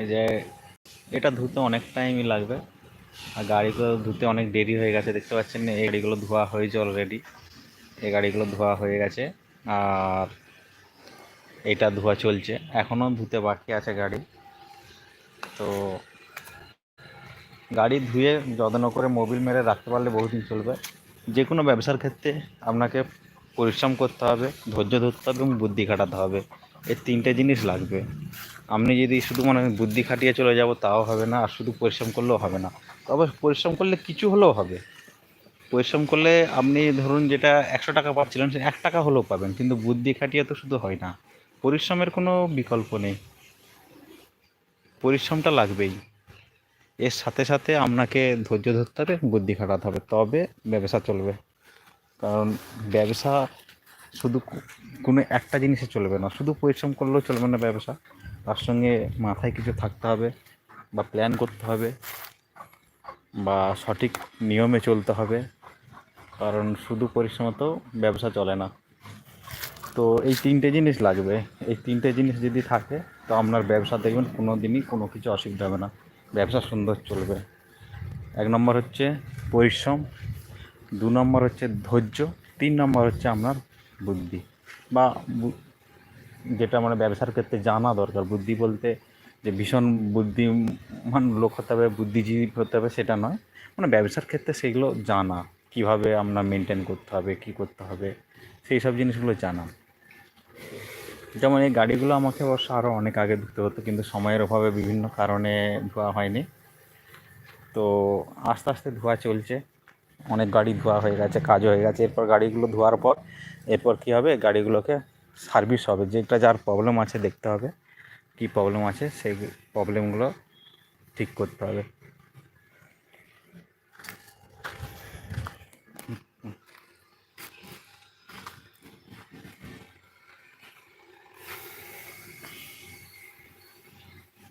এই যে এটা ধুতে অনেক টাইমই লাগবে। আর গাড়িগুলো ধুতে অনেক দেরি হয়ে গেছে, দেখতে পাচ্ছেন এই গাড়িগুলো ধোয়া হয়েছে অলরেডি এই গাড়িগুলো ধোয়া হয়ে গেছে, আর এটা ধোয়া চলছে। এখনও ধুতে বাকি আছে গাড়ি। তো গাড়ি ধুয়ে যত্ন করে মোবিল মেরে রাখতে পারলে বহুদিন চলবে। যে কোনো ব্যবসার ক্ষেত্রে আপনাকে পরিশ্রম করতে হবে, ধৈর্য ধরতে হবে এবং বুদ্ধি খাটাতে হবে। এই তিনটে জিনিস লাগবে। আপনি যদি শুধু মানে বুদ্ধি খাটিয়ে চলে যাব, তাও হবে না, আর শুধু পরিশ্রম করলেও হবে না। তবে পরিশ্রম করলে কিছু হলেও হবে। পরিশ্রম করলে আপনি ধরুন যেটা একশো টাকা পাচ্ছিলেন সে এক টাকা হলেও পাবেন, কিন্তু বুদ্ধি খাটিয়ে তো শুধু হয় না। পরিশ্রমের কোনো বিকল্প নেই। পরিশ্রমটা লাগবেই। এর সাথে সাথে আপনাকে ধৈর্য ধরতে হবে, বুদ্ধি খাটাতে হবে, তবে ব্যবসা চলবে। কারণ ব্যবসা শুধু কোনো একটা জিনিসে চলবে না, শুধু পরিশ্রম করলেও চলবে না ব্যবসা। তার সঙ্গে মাথায় কিছু থাকতে হবে বা প্ল্যান করতে হবে বা সঠিক নিয়মে চলতে হবে। কারণ শুধু পরিশ্রমতেও ব্যবসা চলে না। তো এই তিনটে জিনিস লাগবে। এই তিনটে জিনিস যদি থাকে, তো আপনার ব্যবসা দেখবেন কোনো দিনই কোনো কিছু অসুবিধা হবে না। ব্যবসা সুন্দর চলবে। এক নম্বর হচ্ছে পরিশ্রম। দু নম্বর হচ্ছে ধৈর্য। তিন নম্বর হচ্ছে আপনার বুদ্ধি। বু- যেটা মানে ব্যবসার ক্ষেত্রে জানা দরকার। বুদ্ধি বলতে যে ভীষণ বুদ্ধিমান লোক হতে হবে, বুদ্ধিজীবী হতে হবে সেটা নয়। মানে ব্যবসার ক্ষেত্রে সেগুলো জানা। কীভাবে আপনার মেনটেন করতে হবে, কি করতে হবে, সেই সব জিনিসগুলো জানা। যেমন এই গাড়িগুলো আমাকে অবশ্য আরও অনেক আগে ধুতে হতো, কিন্তু সময়ের অভাবে বিভিন্ন কারণে ধোয়া হয়নি। তো আস্তে আস্তে ধোয়া চলছে। অনেক গাড়ি ধোয়া হয়ে গেছে কাজ হয়ে গেছে। এরপর গাড়িগুলো ধোয়ার পর, এরপর কী হবে? গাড়িগুলোকে সার্ভিস হবে, যেটা যার প্রবলেম আছে দেখতে হবে, কী প্রবলেম আছে, সেই প্রবলেমগুলো ঠিক করতে হবে।